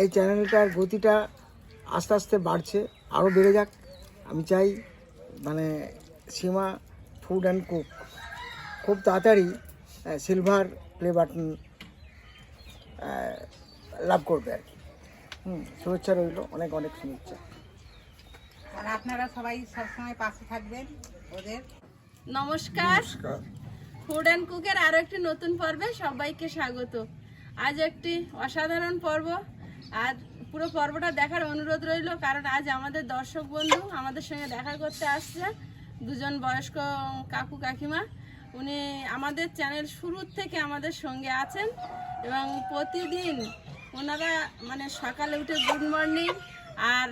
এই চ্যানেলটার গতিটা আস্তে আস্তে বাড়ছে আরও বেড়ে যাক। আমি চাই মানে সীমা ফুড অ্যান্ড কুক খুব তাড়াতাড়ি সিলভার প্লে বাটন লাভ করবে আর কি। হুম শুভেচ্ছা রইল অনেক অনেক শুভেচ্ছা। আর আপনারা সবাই সবসময় পাশে থাকবেন ওদের। নমস্কার। ফুড অ্যান্ড কুকের আরও একটি নতুন পর্বে সবাইকে স্বাগত। আজ একটি অসাধারণ পর্ব। আর পুরো পর্বটা দেখার অনুরোধ রইল, কারণ আজ আমাদের দর্শক বন্ধু আমাদের সঙ্গে দেখা করতে আসছে দুজন বয়স্ক কাকু কাকিমা। উনি আমাদের চ্যানেল শুরুর থেকে আমাদের সঙ্গে আছেন এবং প্রতিদিন ওনারা মানে সকালে উঠে গুড মর্নিং আর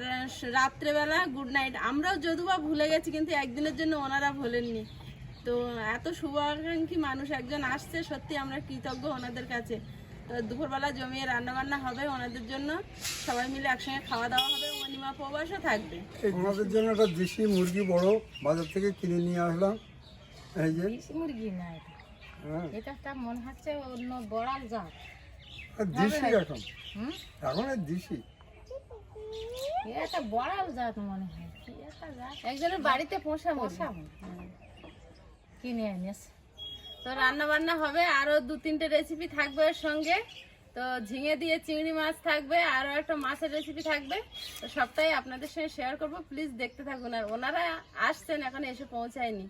রাত্রেবেলা গুড নাইট আমরাও যদিবা ভুলে গেছি, কিন্তু একদিনের জন্য ওনারা ভোলেননি। তো এত শুভাকাঙ্ক্ষী মানুষ একজন আসছে, সত্যি আমরা কৃতজ্ঞ ওনাদের কাছে। দুপুরবেলা জমিয়ে রান্না বান্না হবে ওনাদের জন্য। সবাই মিলে একসঙ্গে খাওয়া দাওয়া হবে অনিমা প্রবাসও থাকবে। আমাদের জন্য একটা দেশি মুরগি বড় বাজার থেকে কিনে নিয়ে আসলাম। এই যে। মুরগি না এটা। হ্যাঁ। এটা একটা মনে হচ্ছে অন্য বড়াল জাত। দেশি এখন। হুম? এখন এই দেশি। এটা একটা বড়াল জাত মনে হয়। কি একটা জাত? একজনের বাড়িতে পোষা পোষা কিনে এনেছে। তো রান্না বান্না হবে আরও দু তিনটে রেসিপি থাকবে এর সঙ্গে। তো ঝিঙে দিয়ে চিংড়ি মাছ থাকবে আরও একটা মাছের রেসিপি থাকবে। তো সবটাই আপনাদের সঙ্গে শেয়ার করব। প্লিজ দেখতে থাকুন। আর ওনারা আসছেন এখন এসে পৌঁছায়নি।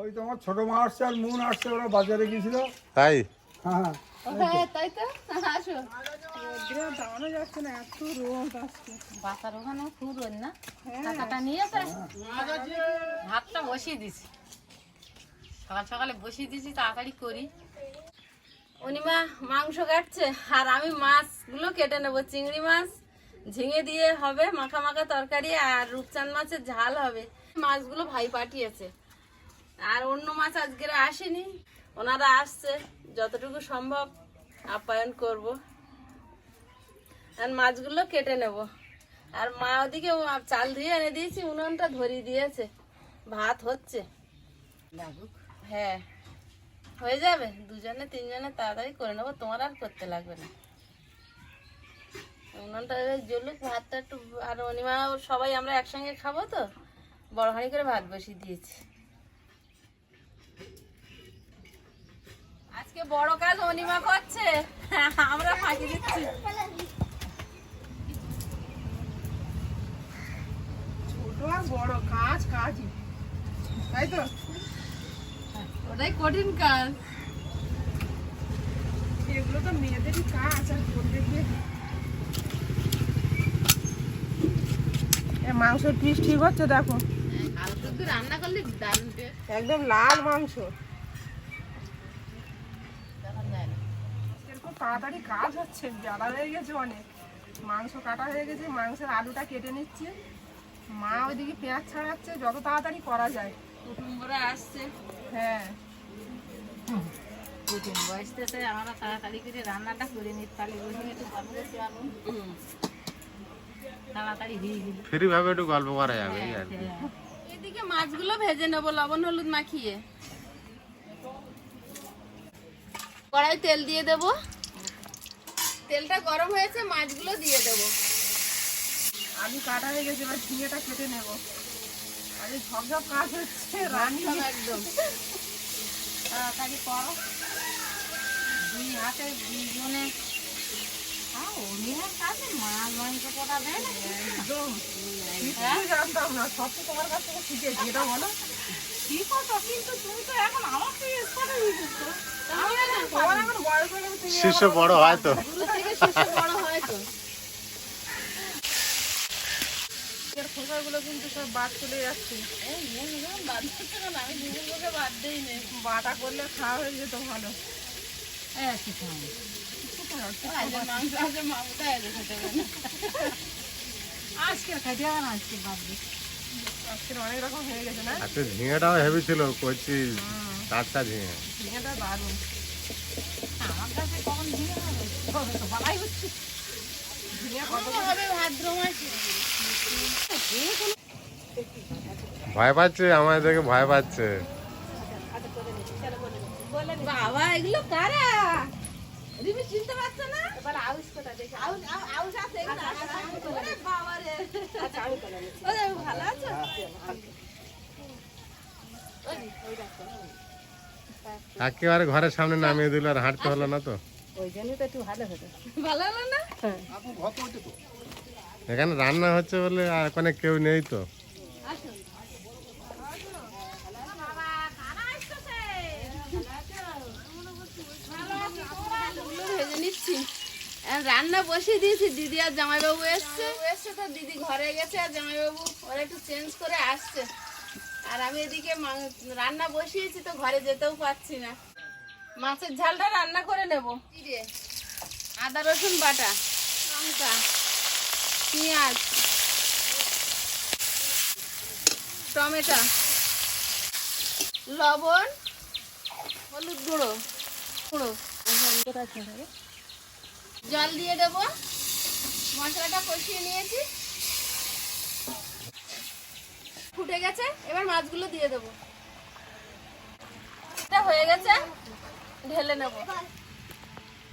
ওই তো আমার ছোটো মা আসছে আর মুন আসছে ওরা বাজারে গিয়েছিল। তাই? হ্যাঁ হ্যাঁ হ্যাঁ তাই তো। আসো। বাসার ওখানে খুব রোদ না? টাকাটা নিয়ে তো ভাতটা বসিয়ে দিছি। সকাল সকালে বসিয়ে দিয়েছি তাড়াতাড়ি করি। অনিমা মাংস কাটছে আর আমি মাছগুলো কেটে নেব। চিংড়ি মাছ ঝিঙে দিয়ে হবে মাখা মাখা তরকারি আর রূপচাঁদ মাছের ঝাল হবে। মাছগুলো ভাই পাঠিয়েছে। আর অন্য মাছ আজকের আসেনি। ওনারা আসছে যতটুকু সম্ভব আপ্যায়ন করব। আর মাছগুলো কেটে নেব। আর মা ওদিকে চাল ধুয়ে এনে দিয়েছি উনুনটা ধরিয়ে দিয়েছে। ভাত হচ্ছে। হ্যাঁ। হয়ে যাবে। দুজনে, তিনজনে তাড়াতাড়ি করে নেব। তোমার আর করতে লাগবে না। উনুনটা জ্বলুক, ভাতটা একটু আর অনিমা সবাই আমরা একসঙ্গে খাব তো। বড় করে ভাত বসিয়ে দিয়েছি। আজকে বড় কাজ অনিমা করছে। আমরা ফাঁকি দিচ্ছি। ছোট আর বড়, কাজ, কাজই। তাই তো? ওটাই কঠিন কাজ। এগুলো তো মেয়েদেরই কাজ আর করবে মাংসের পিস ঠিক হচ্ছে দেখো। টুকু রান্না করলে একদম লাল মাংস। তাড়াতাড়ি কাজ হচ্ছে জ্বালা হয়ে গেছে অনেক। মাংস কাটা হয়ে গেছে মাংসের আলুটা কেটে নিচ্ছে। মা ওইদিকে পেঁয়াজ ছাড়াচ্ছে যত তাড়াতাড়ি করা যায়। কুটুম্বরা আসছে। হ্যাঁ। কুটুম আমরা তাড়াতাড়ি করে রান্নাটা করে নিই তাহলে বসে একটু গল্প করতে পারব। তাড়াতাড়ি হয়ে গেল। ফ্রি ভাবে একটু গল্প করা যাবে এই আর কি। এদিকে মাছগুলো ভেজে নেব লবণ হলুদ মাখিয়ে। কড়াই তেল দিয়ে দেব। তেলটা গরম হয়েছে মাছগুলো দিয়ে দেব। আলু কাটা হয়ে গেছে এবার ঝিঙেটা কেটে নেব। আর সব সব কাজ হচ্ছে একদম। তাড়াতাড়ি করো। দুই হাতে দুইজনে। হ্যাঁ কিছুই জানতাম না সব তো তোমার কাছ থেকে শিখেছি এটা বলো। কি কথা কিন্তু তুমি তো এখন আমার থেকে হয়ে হয়ে বড় হয় তো। বড় হয় তো। এর কিন্তু সব বাদ চলে যাচ্ছে। মন বাটা করলে খাওয়া হয়ে যেত ভালো। হ্যাঁ খাইতে আজকে বাদ আজকের অনেক রকম হয়ে গেছে না? আজকে ঝিঙেটাও হেভি ছিল কচি টাটকা ঝিঙে। এটা দারুণ। আমার কাছে কখন দিয়ে হবে। তো বলাই হচ্ছে ঝিঙে কত হবে ভাদ্র মাসে ভয় পাচ্ছে আমাদের দেখে ভয় পাচ্ছে। বাবা এগুলো কারা? রিমি চিনতে পারছ না? এবার আউশ কোথা দেখে। আউশ- আউ- আউশ ওরে বাবা রে। ওরে, ভালো আছো? একেবারে ঘরের সামনে নামিয়ে দিল আর হাঁটতে হলো না তো? ভালো হলো না? এখানে রান্না হচ্ছে বলে আর ওখানে কেউ নেই তো। ভেজে নিচ্ছি আর রান্না বসিয়ে দিয়েছি দিদি আর জামাইবাবু এসছে। এসছে তো দিদি ঘরে গেছে আর জামাইবাবু ওরা একটু চেঞ্জ করে আসছে। আর আমি এদিকে মাং- রান্না বসিয়েছি তো ঘরে যেতেও পারছি না। মাছের ঝালটা রান্না করে নেব। আদা রসুন বাটা লঙ্কা পেঁয়াজ টমেটো লবণ হলুদ গুঁড়ো গুঁড়ো। জল দিয়ে দেবো। মশলাটা কষিয়ে নিয়েছি। ফুটে গেছে এবার মাছগুলো দিয়ে দেবো। এটা হয়ে গেছে। ঢেলে নেব।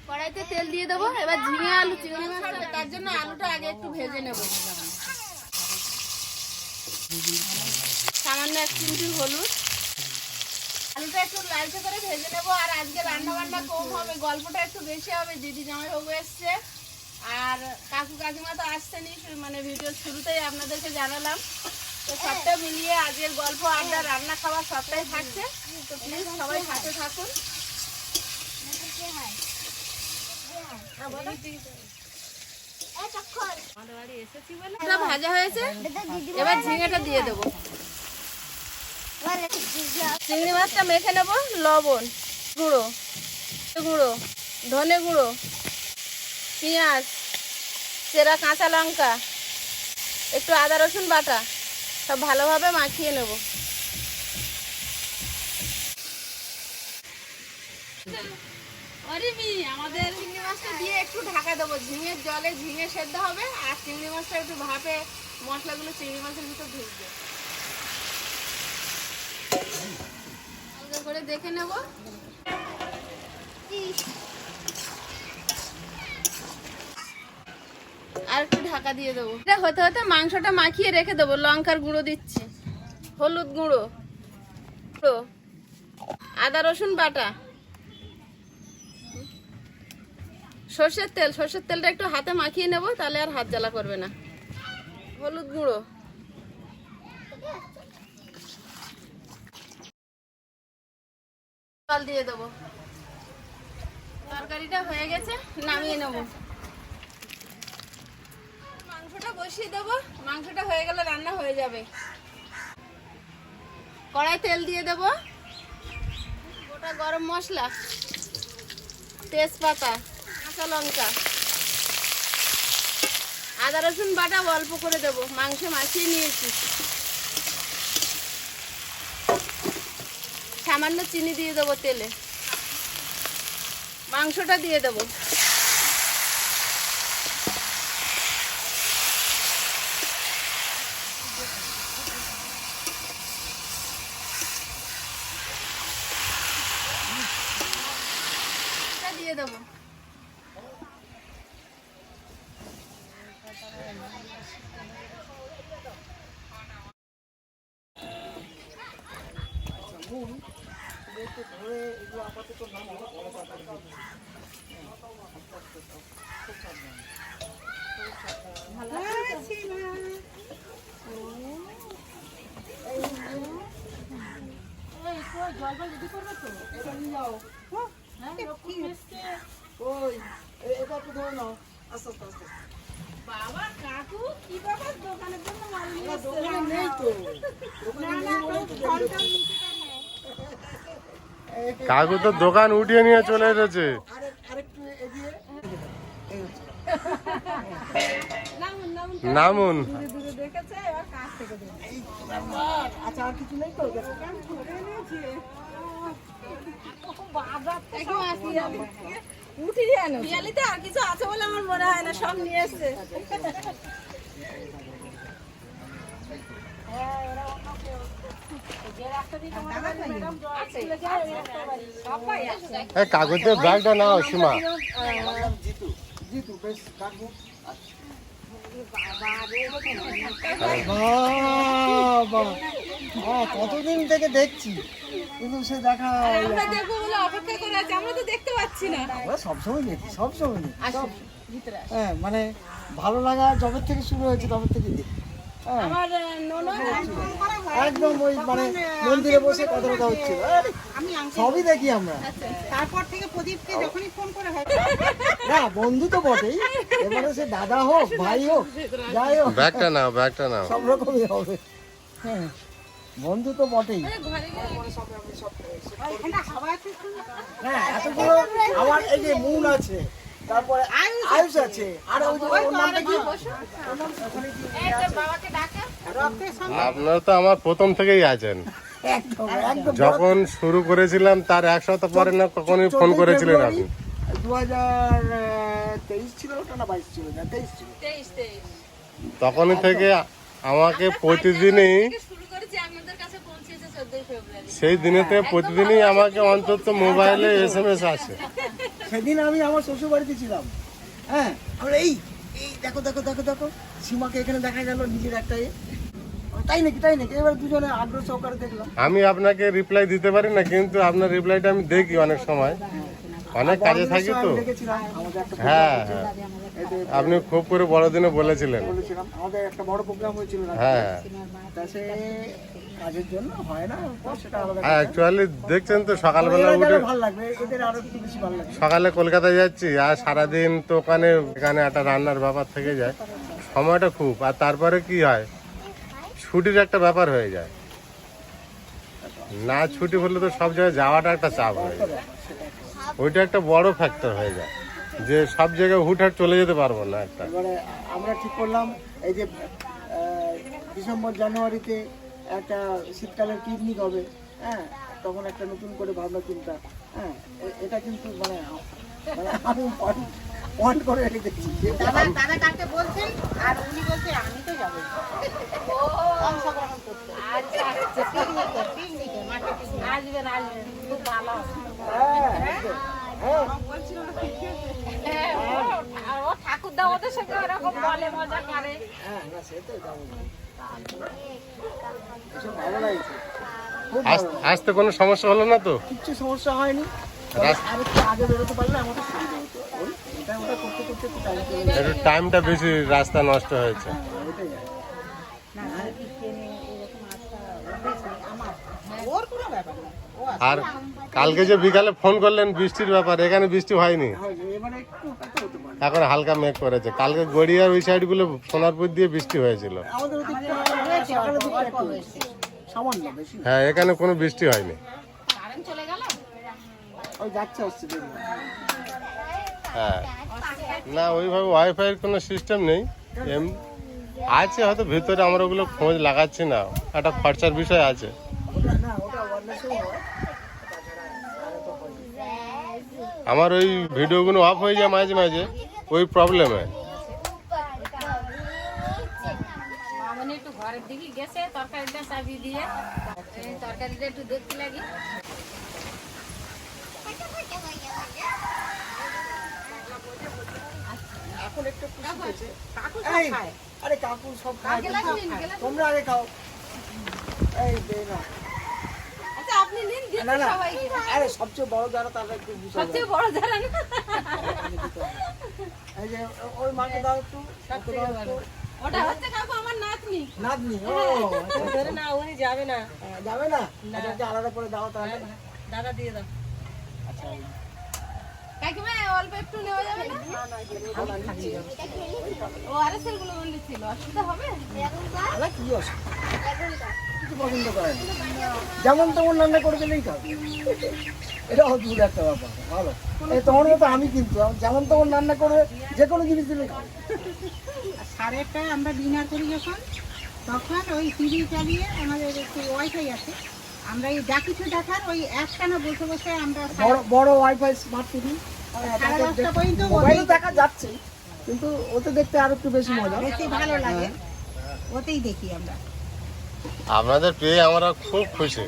কড়াইতে তেল দিয়ে দেবো, এবার ঝিঙে আলু চিংড়ি মাছ তার জন্য আলুটা আগে একটু ভেজে নেব। সামান্য এক চিমটি হলুদ। আলুটা একটু লালচে করে ভেজে নেব, আর আজকে রান্না বান্না কম হবে, গল্পটা একটু বেশি হবে, দিদি জামাই বাবু এসছে। আর কাকু কাকিমা তো আসছেনি মানে ভিডিওর শুরুতেই আপনাদেরকে জানালাম। তো সবটা মিলিয়ে আজকের গল্প, আড্ডা, রান্না, খাওয়া সবটাই থাকছে। তো প্লিজ সবাই সাথে থাকুন। ভাজা হয়েছে? এবার ঝিঙেটা দিয়ে দেবো। চিংড়ি মাছটা মেখে নেব, লবণ, গুঁড়ো গুঁড়ো, ধনে গুঁড়ো, পেঁয়াজ, চেরা কাঁচা লঙ্কা, একটু আদা রসুন বাটা, সব ভালোভাবে মাখিয়ে নেব। অরিমি আমাদের চিংড়ি মাছটা দিয়ে একটু ঢাকা দেবো। ঝিঙের জলে ঝিঙে সেদ্ধ হবে আর চিংড়ি মাছটা একটু ভাপে মশলাগুলো চিংড়ি মাছের ভিতর ঢুকবে। করে দেখে আর একটু ঢাকা দিয়ে দেবো। হতে হতে মাংসটা মাখিয়ে রেখে দেবো লঙ্কার গুঁড়ো দিচ্ছি হলুদ গুঁড়ো, আদা রসুন বাটা। সর্ষের তেল, সর্ষের তেলটা একটু হাতে মাখিয়ে নেব, তাহলে আর হাত জ্বালা করবে না। হলুদ গুঁড়ো। জল দিয়ে দেবো। তরকারিটা হয়ে গেছে, নামিয়ে নেব। মাংসটা বসিয়ে দেবো, মাংসটা হয়ে গেলে রান্না হয়ে যাবে। কড়াই তেল দিয়ে দেবো। গোটা গরম মশলা, তেজপাতা। কাঁচা লঙ্কা। আদা, রসুন বাটা অল্প করে দেব। মাংস মাখিয়ে নিয়েছি। সামান্য চিনি দিয়ে দেবো তেলে। মাংসটা দিয়ে দেবো এটা দিয়ে দেবো বাবা কাকু কি বাবা দোকানের জন্য মাল নিয়ে এসছে? নেই তো। কাকু তো দোকান উঠিয়ে নিয়ে চলে এসেছে। নামুন নামুন নামুন দূরে দূরে দেখেছে এবার কাছ থেকে দেখে এই তো ব্যাপার। আচ্ছা আর কিছু নেই তো পিয়ালিতে আর কিছু আছে বলে আমার মনে হয় না সব নিয়ে কাগজের ব্যাগটা নাও সীমা কতদিন থেকে দেখছি? কিন্তু সে দেখা আমরা দেখব বলে অপেক্ষা করে আছি আমরা তো দেখতে পাচ্ছি না। আমরা সবসময় দেখি সবসময় দেখি। হ্যাঁ মানে ভালো লাগা যবে থেকে শুরু হয়েছে তবে থেকে দেখি। হ্যাঁ। একদম ওই মানে মন্দিরে বসে কথা কথা হচ্ছিল। সবই দেখি আমরা। তারপর থেকে প্রদীপকে যখনই ফোন করা হয়। না বন্ধু তো বটেই। এবারে সে দাদা হোক ভাই হোক যাই হোক। ব্যাগটা নাও ব্যাগটা নাও। সব রকমই হবে। হ্যাঁ। বন্ধু তো বটেই? হ্যাঁ এতগুলো আমার এই যে মুন আছে তারপরে আয়ুষ আছে। আর ওই যে ওর নামটা কি? বাবাকে ডাকা। রক্তের সঙ্গে। আপনারা তো আমার প্রথম থেকেই আছেন। একদম একদম। যখন শুরু করেছিলাম তার এক সপ্তাহ পরে না কখনই ফোন করেছিলেন আপনি? দু হাজার তেইশ ছিল ওটা না বাইশ ছিল? না তেইশ ছিল। তখনই থেকে আমাকে প্রতিদিনই থেকে শুরু করেছি আপনাদের কাছে পৌঁছেছে চোদ্দই ফেব্রুয়ারি সেই দিনেতে প্রতিদিনই আমাকে অন্তত মোবাইলে এস এম এস আসে। সেদিন আমি আমার শ্বশুর বাড়িতে ছিলাম। হ্যাঁ আমরা এই এই দেখো দেখো দেখো দেখো সীমাকে এখানে দেখা গেল নিজের একটা এ। তাই নাকি তাই নাকি? এবার দুজনে আগ্রহ সহকারে দেখলাম। আমি আপনাকে রিপ্লাই দিতে পারি না কিন্তু আপনার রিপ্লাইটা আমি দেখি অনেক সময়। অনেক কাজে থাকি তো। আমাদের একটা হ্যাঁ হ্যাঁ। আপনি খুব করে বড়দিনে বলেছিলেন। আমাদের একটা বড় প্রোগ্রাম হয়েছিল হ্যাঁ। কাজের জন্য হয় না সেটা আলাদা অ্যাকচুয়ালি দেখছেন তো সকালবেলা উঠে ভালো লাগবে এদের আরও একটু বেশি ভালো লাগবে। সকালে কলকাতায় যাচ্ছি আর সারাদিন তো ওখানে এখানে একটা রান্নার ব্যাপার থেকে যায়। সময়টা খুব আর তারপরে কি হয়? ছুটির একটা ব্যাপার হয়ে যায়। না ছুটি হলে তো সব জায়গায় যাওয়াটা একটা চাপ হয়ে যায়। ওইটা একটা বড় ফ্যাক্টর হয়ে যায় যে সব জায়গায় হুটহাট চলে যেতে পারব না একটা। আমরা ঠিক করলাম এই যে ডিসেম্বর জানুয়ারিতে একটা শীতকালের পিকনিক হবে হ্যাঁ? তখন একটা নতুন করে ভাবনা চিন্তা হ্যাঁ? এটা কিন্তু মানে মানে আমি পয়েন্ট করে রেখে দাদা বলছেন? আর উনি বলছে আমি তো যাব। অংশগ্রহণ করতে। আচ্ছা আচ্ছা পিকনিকে পিকনিকে মাঠে পিকনিক আসবেন আসবেন খুব ভালো হ্যাঁ। হ্যাঁ। ও ঠাকুরদা ওদের সঙ্গে এরকম বলে মজা করে। হ্যাঁ না সে তো যাব আসতে কোনো সমস্যা হলো না তো? কিছু সমস্যা হয়নি। টাইমটা বেশি রাস্তা নষ্ট হয়েছে। আর কালকে যে বিকালে ফোন করলেন বৃষ্টির ব্যাপার এখানে বৃষ্টি হয়নি। এখন হালকা মেঘ করেছে। কালকে গড়িয়ার ওই সাইডগুলো সোনারপুর দিয়ে বৃষ্টি হয়েছিল। হ্যাঁ এখানে কোনো বৃষ্টি হয়নি। কারেন্ট ওই যাচ্ছে আসছে হ্যাঁ। না ওইভাবে ওয়াইফাইয়ের কোনো সিস্টেম নেই। এম আছে হয়তো ভিতরে আমরা ওগুলো খোঁজ লাগাচ্ছি না। একটা খরচার বিষয় আছে। আমার ওই ভিডিওগুলো অফ হয়ে যায় মাঝে মাঝে। ওই প্রবলেমে মামনি একটু ঘরের দিকে গেছে তরকারিটা চাবি দিয়ে। এই একটু দেখতে লাগি। একটু খুশি হয়েছে। এই, আরে কাকু সব খায় তোমরা আগে খাও। এই দে না আচ্ছা আপনি নিন দিন না না। আরে সবচেয়ে বড় যারা তারা একটু সবচেয়ে বড় যারা না। এই যে ওই মাকে দাও একটু ওকে দাও ওটা হচ্ছে কাকু আমার নাতনি। নাতনি ও। ধরে না উনি যাবে না। আচ্ছা, যাবে না? আচ্ছা, আচ্ছা, আলাদা করে দাও তাহলে। দাদা দিয়ে দাও। আচ্ছা। কাকিমা অল্প একটু নেওয়া যাবে না? ও আরে সেগুলো বললি অসুবিধা হবে? কি অসুবিধা? কিছু পছন্দ করে না যেমন তেমন রান্না করে দিলেই খাবে এটা অদ্ভুত একটা ব্যাপার ভালো? এই তোমার মতো আমি কিন্তু যেমন তেমন রান্না করে যে কোনো জিনিস দিলেই খাবে সাড়ে আটটায় আমরা ডিনার করি যখন তখন ওই টিভি চালিয়ে আমাদের একটু ওয়াইফাই আছে। আমরা এই যা কিছু দেখার ওই একটানা বসে বসে আমরা বড় বড় ওয়াইফাই স্মার্ট টিভি সাড়ে দশটা পর্যন্ত মোবাইলে দেখা যাচ্ছে কিন্তু ওতে দেখতে আরও একটু বেশি মজা। বেশি ভালো লাগে। ওতেই দেখি আমরা। আপনাদের পেয়ে আমরা খুব খুশি।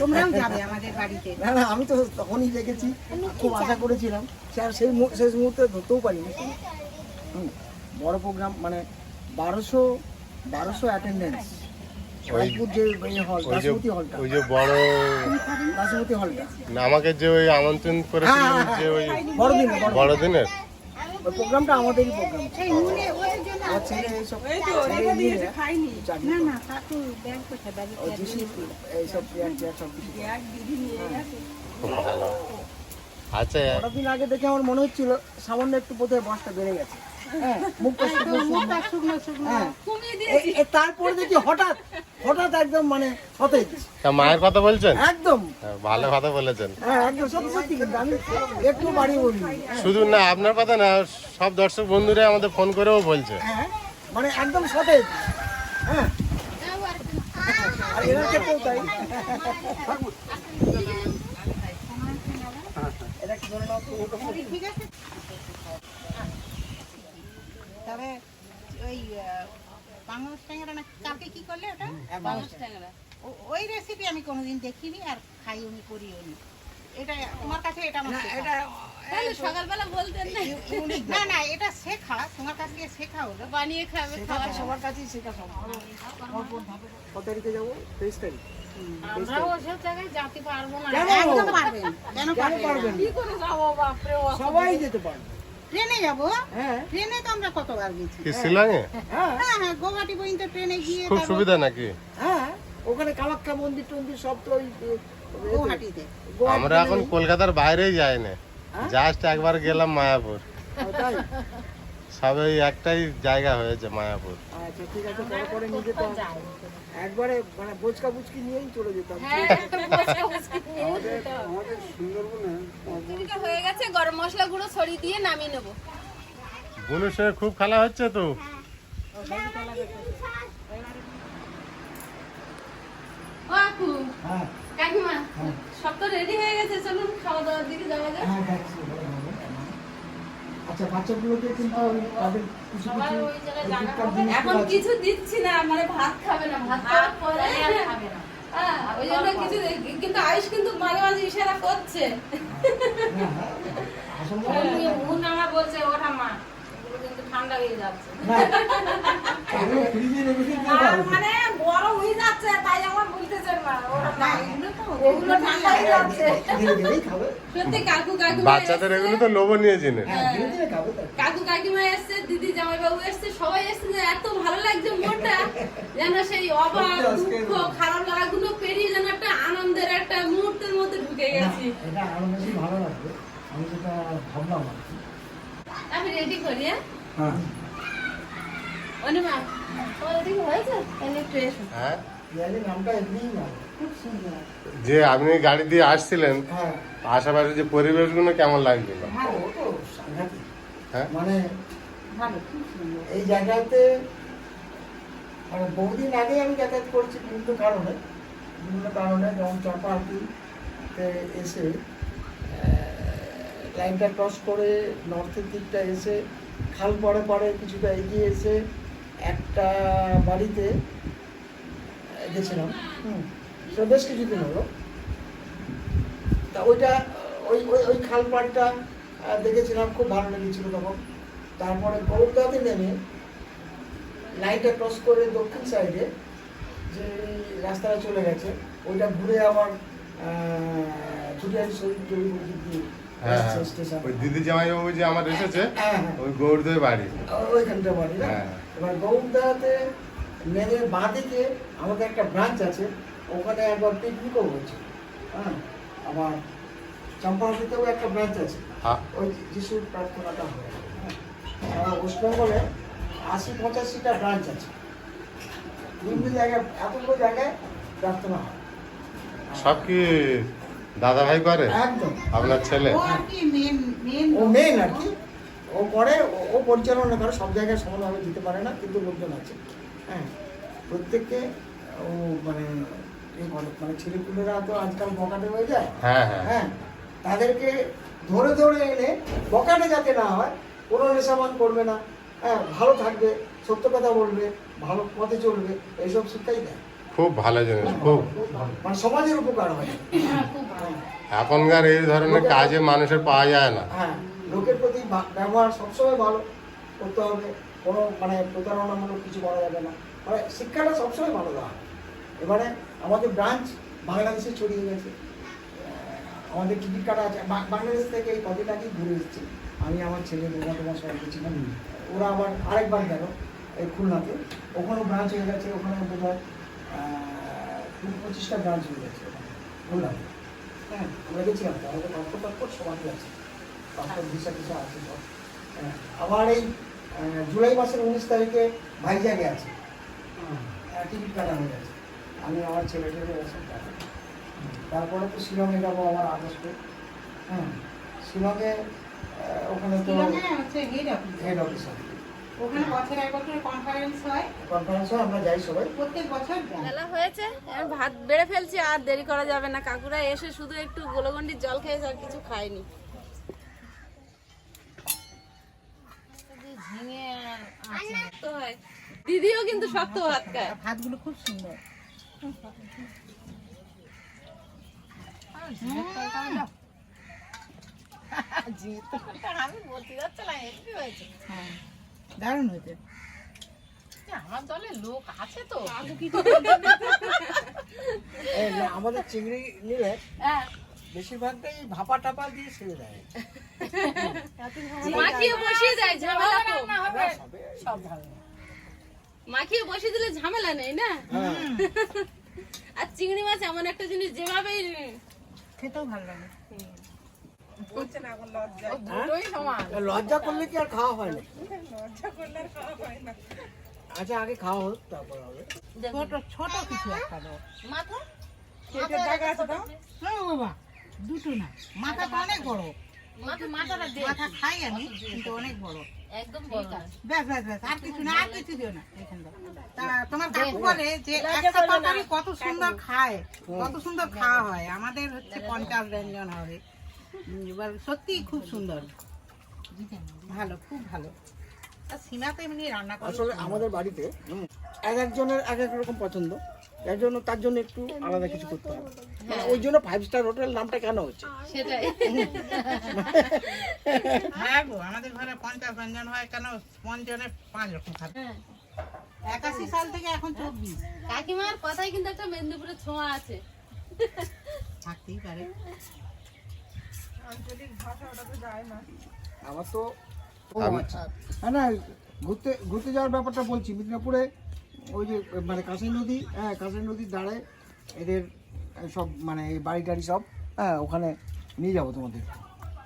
তোমরাও যাবে আমাদের বাড়িতে। না না আমি তো তখনই দেখেছি খুব আশা করেছিলাম। সে আর সেই শেষ মুহূর্তে ধরতেও পারিনি। হুম, বড় প্রোগ্রাম মানে বারোশো বারোশো অ্যাটেন্ডেন্স রাজপুর যে এই হল ওই যে দাসমতি হলটা ওই যে বড় হলটা না, আমাকে যে ওই আমন্ত্রণ করেছিলেন হ্যাঁ, হ্যাঁ, যে ওই বড়দিন বড়দিনের? ওই প্রোগ্রামটা আমাদেরই প্রোগ্রাম। আমার ছেলে এইসব এইসব প্লেয়ার টিয়ার সব কিছু এক দিদি নিয়ে গেছে। আচ্ছা। কটা দিন আগে দেখে আমার মনে হচ্ছিল সামান্য একটু বোধহয় বাসটা বেড়ে গেছে। হ্যাঁ হ্যাঁ। তারপরে দেখি হঠাৎ হঠাৎ একদম মানে সতেজ। মায়ের কথা বলছেন? একদম। ভালো কথা বলেছেন। হ্যাঁ একদম সত্যি সত্যি কিন্তু আমি একটু বাড়ি বলি। শুধু না আপনার কথা না সব দর্শক বন্ধুরা আমাদের ফোন করেও বলছে। হ্যাঁ মানে একদম সতেজ। হ্যাঁ। আর এনার ক্ষেত্রেও তাই এটা কি ধরে নাও তো, ঠিক আছে। তবে ওই ট্যাংরা না কালকে কি করলে ওটা? ও- ওই রেসিপি আমি কোনোদিন দেখিনি আর খাইও নি করিও নি। এটা তোমার কাছে এটা আমার শেখা। তাহলে সকালবেলা বলতেন না। না না এটা শেখা তোমার কাছ থেকে শেখা হলো। বানিয়ে খাবে সবার কাছেই শেখা সম্ভব কত তারিখে যাব? তেইশ তারিখ। আমরা ওসব জায়গায় যেতে পারব না। একদম পারবেন কেন কেন পারবেন পারবেন কি করে যাব বাপরে সবাই যেতে পারবে। ট্রেনে যাব? হ্যাঁ। ট্রেনে তো আমরা কতবার গেছি? কি শিলংয়ে? হ্যাঁ। হ্যাঁ হ্যাঁ। গৌহাটি পর্যন্ত ট্রেনে গিয়ে খুব সুবিধা নাকি? হ্যাঁ ওখানে কামাখ্যা মন্দির টন্দির সব তো ওই গৌহাটিতে আমরা এখন কলকাতার বাইরেই যাই না। জাস্ট একবার গেলাম মায়াপুর। তাই সবে ওই একটাই জায়গা হয়েছে মায়াপুর। আচ্ছা ঠিক আছে পরে পরে নিয়ে যেতাম। একবারে মানে বোচকা বুচকি নিয়েই চলে যেতাম। হ্যাঁ। আমাদের সুন্দরবনে হয়ে গেছে গরম মশলা গুঁড়ো ছড়িয়ে দিয়ে নামিয়ে নেব। বোনের সঙ্গে খুব খেলা হচ্ছে তো? হ্যাঁ। সব তো রেডি হয়ে গেছে চলুন খাওয়া দাওয়ার দিকে যাওয়া যাক হ্যাঁ যাচ্ছি ভালো হবে। আচ্ছা বাচ্চাগুলোকে কিন্তু তাদের কিছু কিছু এখন কিছু দিচ্ছি না মানে ভাত খাবে না ভাত খাওয়ার পরে খাবে না। হ্যাঁ, ওই জন্য কিছু কিন্তু আয়ুষ কিন্তু মাঝে মাঝে ইশারা করছে। হ্যাঁ, হ্যাঁ। আমার বলছে ওঠা মা কিন্তু ঠান্ডা হয়ে যাচ্ছে। মানে গরম হয়ে যাচ্ছে তাই আমার বলতেছেন না। ওরা না ঠান্ডা হয়ে যাচ্ছে। ধীরে ধীরেই খাবে। সত্যি কাকু কাকিমা বাচ্চাদের এগুলো তো লোভনীয় জিনিস। হ্যাঁ ধীরে ধীরে খাবে তো। কাকু কাকিমা এসছে দিদি জামাইবাবু এসছে সবাই এসছে যে এত ভালো লাগছে মনটা। যেন সেই অভাব দুঃখ খারাপ লাগাগুলো পেরিয়ে যেন একটা আনন্দের একটা মুহূর্তের মধ্যে ঢুকে গেছি। এটা আরও বেশি ভালো লাগবে। আমি যেটা ভাবলাম আমি রেডি করি হ্যাঁ। যে আপনি গাড়ি দিয়ে আসছিলেন হ্যাঁ। আশেপাশে যে পরিবেশগুলো কেমন লাগছিল? হ্যাঁ মানে ভালো খুব সুন্দর। এই জায়গাতে মানে বহুদিন আগে আমি যাতায়াত করছি বিভিন্ন কারণে। বিভিন্ন কারণে যেমন চপাহাটিতে এসে লাইনটা ক্রস করে নর্থের দিকটা এসে খাল পরে পরে কিছুটা এগিয়ে এসে একটা বাড়িতে গেছিলাম হুম সেটা বেশ কিছুদিন হলো। তা ওইটা ওই ওই ওই খালপাড়টা দেখেছিলাম খুব ভালো লেগেছিল তখন। তারপরে গৌরদাতে নেমে লাইনটা ক্রস করে দক্ষিণ সাইডে যে রাস্তাটা চলে গেছে ওইটা ঘুরে আবার ছুটিয়ারি শরীর তৈরি দিয়ে হ্যাঁ হ্যাঁ। স্টেশন ওই যে আমার এসেছে হ্যাঁ হ্যাঁ ওই গৌরদের বাড়ি। ওইখানটা বাড়ি না? হ্যাঁ। এবার গৌরদাতে নেমে বাঁদিকে আমাদের একটা ব্রাঞ্চ আছে ওখানে একবার পিকনিকও হচ্ছে হ্যাঁ আবার চম্পাহাটিতেও একটা ব্রাঞ্চ আছে। হ্যাঁ। ওই যিশুর প্রার্থনাটা হয়। হ্যাঁ। সারা ওয়েস্ট আশি পঁচাশিটা ব্রাঞ্চ আছে। বিভিন্ন জায়গায় এতগুলো জায়গায় প্রার্থনা হয়। সব কি দাদা ভাই করে? একদম। আপনার ছেলে? ও আর কি মেন মেন ও মেন আর কি। ও করে ও- পরিচালনা করে সব জায়গায় সমানভাবে দিতে পারে না কিন্তু লোকজন আছে। হ্যাঁ প্রত্যেককে ও মানে মানে ছেলেপুলেরা তো আজকাল বকাটে হয়ে যায়। হ্যাঁ হ্যাঁ। হ্যাঁ তাদেরকে ধরে ধরে এনে বকাটে যাতে না হয় কোনো নেশামান করবে না। হ্যাঁ ভালো থাকবে সত্য কথা বলবে ভালো পথে চলবে এইসব শিক্ষাই দেয়। খুব ভালো জিনিস খুব। মানে সমাজের উপকার হয়। এখনকার এই ধরনের কাজে মানুষের পাওয়া যায় না। হ্যাঁ লোকের ব্যবহার সবসময় ভালো করতে হবে। কোনো মানে প্রতারণামূলক কিছু করা যাবে না। মানে শিক্ষাটা সবসময় ভালো দেওয়া। এবারে আমাদের ব্রাঞ্চ বাংলাদেশে ছড়িয়ে গেছে। আমাদের টিকিট কাটা আছে। বাংলাদেশ থেকে এই কদিন ঘুরে এসেছি? আমি আমার ছেলে দুর্গা তোমার সঙ্গে গেছিলাম ওরা আবার আরেকবার গেল এই খুলনাতে। ওখানেও ব্রাঞ্চ হয়ে গেছে ওখানে বোধ হয় পঁচিশটা ব্রাঞ্চ হয়ে গেছে। খুলনাতে। হ্যাঁ আমরা গেছিলাম। তো আমাদের পাসপোর্ট সবাই আছে। পাসপোর্ট ভিসা টিসা আছে সব আবার এই জুলাই মাসের উনিশ তারিখে ভাইজাগে আছে। হ্যাঁ, টিকিট কাটা হয়ে গেছে। আমি আমার ছেলে ছেলে সব তারপরে তো শিলংয়ে যাব আমার আগস্টে। হ্যাঁ শিলংয়ে ওখানে তো হেড অফিস আছে। ওখানে বছরে এক বছর কনফারেন্স হয়। কনফারেন্সে আমরা যাই সবাই। প্রত্যেক বছর বেলা হয়েছে। এখন ভাত বেড়ে ফেলছি আর দেরি করা যাবে না। কাকুরা এসে শুধু একটু গোলগন্ডির জল খেয়েছে আর কিছু খায়নি। দিদিও কিন্তু শক্ত ভাত খায়। ভাতগুলো খুব সুন্দর। আমি বলতে যাচ্ছিলাম এমনি হয়েছে। হ্যাঁ। দারুণ হয়েছে আমার দলে লোক আছে তো আমাদের চিংড়ি নিলে হ্যাঁ। বেশিরভাগটাই ভাপা টাপা দিয়ে ছেড়ে দেয়। মাখিয়ে বসিয়ে দেয় ঝামেলা তো। সব ভালো। মাখিয়ে বসিয়ে দিলে ঝামেলা নেই না? হ্যাঁ। আর চিংড়ি মাছ এমন একটা জিনিস যেভাবেই খেতেও ভালো লাগে। লজ্জা। করলে কি আর খাওয়া হয় না? আচ্ছা আগে খাওয়া হোক তারপর হবে। ছোট ছোট কিছু একটা দাও। মাথা? জায়গা আছে দাও না বাবা। দুটো না। মাথা তো অনেক বড়। মাথা মাথাটা দে খাই আমি কিন্তু অনেক বড়। একদম বড় ব্যাস ব্যাস ব্যাস আর কিছু না আর কিছু দিও না। তা তোমার কাকু বলে যে একটা তরকারি কত সুন্দর খায় কত সুন্দর খাওয়া হয়। আমাদের হচ্ছে পঞ্চাশ ব্যঞ্জন হবে। এবার সত্যি খুব সুন্দর। ভালো খুব ভালো। আর সীমা তো এমনি রান্না করে আসলে আমাদের বাড়িতে এক একজনের এক এক রকম পছন্দ। এর জন্য তার জন্য একটু আলাদা কিছু করতে হবে। মানে ওই জন্য ফাইভ স্টার হোটেল নামটা কেন হচ্ছে? সেটাই। হ্যাঁ গো আমাদের ঘরে পঞ্চাশ ব্যঞ্জন হয় কেন পঞ্চজনে পাঁচ রকম খাবে একাশি সাল থেকে এখন চব্বিশ। কাকিমার কথাই কিন্তু একটা মেদিনীপুরের ছোঁয়া আছে। থাকতেই পারে। আঞ্চলিক ভাষা ওটা তো যায় না আমার তো ও আচ্ছা। হ্যাঁ না ঘুরতে ঘুরতে যাওয়ার ব্যাপারটা বলছি। মিদনাপুরে ওই যে মানে কাঁসাই নদী হ্যাঁ কাঁসাই নদীর দাঁড়ায় এদের সব মানে এই বাড়ি টাড়ি সব হ্যাঁ ওখানে নিয়ে যাব তোমাদের।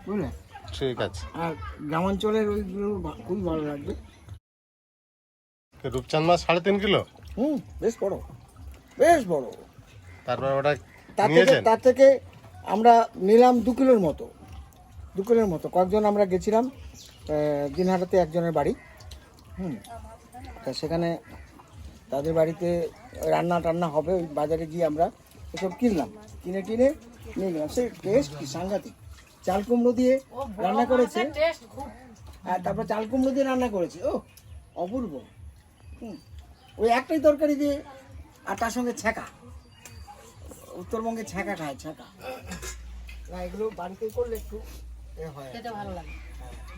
বুঝলে? ঠিক আছে। আর গ্রামাঞ্চলের ওইগুলো খুবই ভালো লাগবে। রূপচাঁদ মাছ সাড়ে তিন কিলো? হুম বেশ বড়। বেশ বড়। তারপর ওটা তার থেকে তার থেকে আমরা নিলাম দু কিলোর মতো। দু কিলোর মতো। কয়েকজন আমরা গেছিলাম দিনহাটাতে একজনের বাড়ি। হুম তা সেখানে তাদের বাড়িতে রান্না টান্না হবে ওই বাজারে গিয়ে আমরা এসব কিনলাম। কিনে কিনে নিয়ে গেলাম। সে টেস্ট কি সাংঘাতিক। চাল কুমড়ো দিয়ে রান্না করেছে। টেস্ট খুব। হ্যাঁ তারপর চাল কুমড়ো দিয়ে রান্না করেছে। ও অপূর্ব। হুম। ওই একটাই তরকারি দিয়ে আর তার সঙ্গে ছ্যাঁকা। উত্তরবঙ্গে ছ্যাঁকা খায় ছ্যাঁকা। না এগুলো বাড়িতে করলে একটু এ হয় খেতে ভালো লাগে।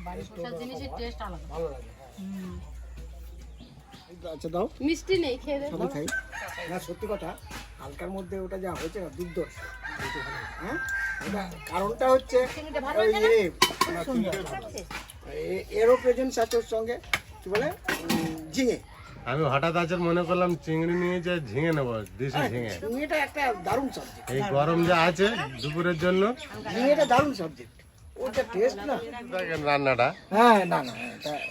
বাড়ির পোষার জিনিসের টেস্ট আলাদা। ভালো লাগে হ্যাঁ। আচ্ছা দাও। মিষ্টি নেই খেয়ে দে সবই খাই। না সত্যি কথা হালকার মধ্যে ওটা যা হয়েছে না দুর্দশ হ্যাঁ? কারণটা হচ্ছে এ- এরও প্রেজেন্স আছে ওর সঙ্গে কি বলে? ঝিঙে। আমি হঠাৎ আছে মনে করলাম চিংড়ি নিয়ে যে ঝিঙে নেব দেশি ঝিঙে। ঝিঙেটা একটা দারুণ সবজি এই গরম যা আছে দুপুরের জন্য। ঝিঙেটা দারুণ সাবজেক্ট ওটা টেস্ট না। দেখেন রান্নাটা। হ্যাঁ না না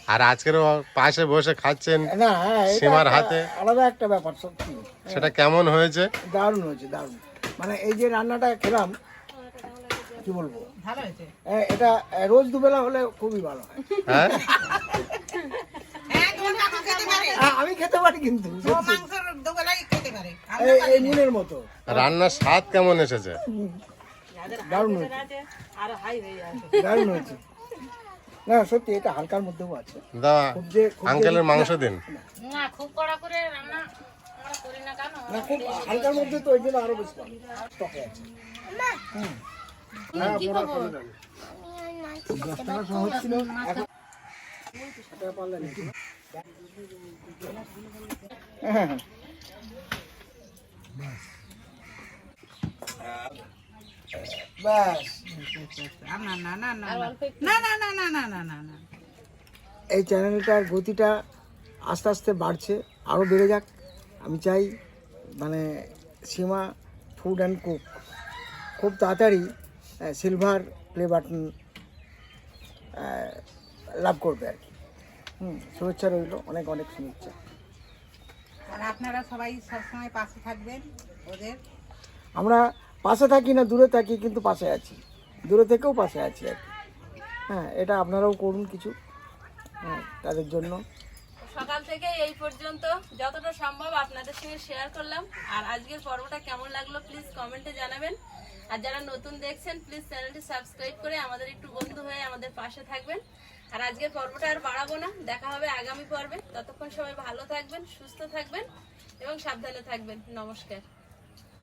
আর আজকের পাশে বসে খাচ্ছেন না হ্যাঁ সীমার হাতে। আলাদা একটা ব্যাপার সত্যি। সেটা কেমন হয়েছে? দারুণ হয়েছে দারুণ। মানে এই যে রান্নাটা খেলাম কি বলব? ভালো হয়েছে? এটা রোজ দুবেলা হলে খুবই ভালো হয়। হ্যাঁ? হ্যাঁ তোমার কাকু খেতে পারে। আ- আমি খেতে পারি কিন্তু। রান্নার স্বাদ কেমন এসেছে? দারুণ হয়েছে। দারুণ হয়েছে। না সত্যি এটা হালকার মধ্যেও আছে। দাদা খুব যে আঙ্কেলের মাংস দিন। না। খুব কড়া করে রান্না না খুব হালকার মধ্যে তো ওই জন্য আরও বেশি দশ টাকা এখন হ্যাঁ হ্যাঁ। এই চ্যানেলটার গতিটা আস্তে আস্তে বাড়ছে আরও বেড়ে যাক। আমি চাই মানে সীমা ফুড অ্যান্ড কুক খুব তাড়াতাড়ি সিলভার প্লে বাটন লাভ করবে আর কি। হুম শুভেচ্ছা রইল অনেক অনেক শুভেচ্ছা। আর আপনারা সবাই সবসময় পাশে থাকবেন ওদের। আমরা পাশে থাকি না, দূরে থাকি, কিন্তু পাশে আছি। দূরে থেকেও পাশে আছি আর কি। হ্যাঁ এটা আপনারাও করুন কিছু হ্যাঁ তাদের জন্য। সকাল থেকে এই পর্যন্ত যতটা সম্ভব আপনাদের সঙ্গে শেয়ার করলাম। আর আজকের পর্বটা কেমন লাগল প্লিজ কমেন্টে জানাবেন। আর যারা নতুন দেখছেন প্লিজ চ্যানেলটি সাবস্ক্রাইব করে আমাদের একটু বন্ধু হয়ে আমাদের পাশে থাকবেন। আর আজকের পর্বটা আর বাড়াবো না, দেখা হবে আগামী পর্বে। ততক্ষণ সবাই ভালো থাকবেন, সুস্থ থাকবেন এবং সাবধানে থাকবেন। নমস্কার।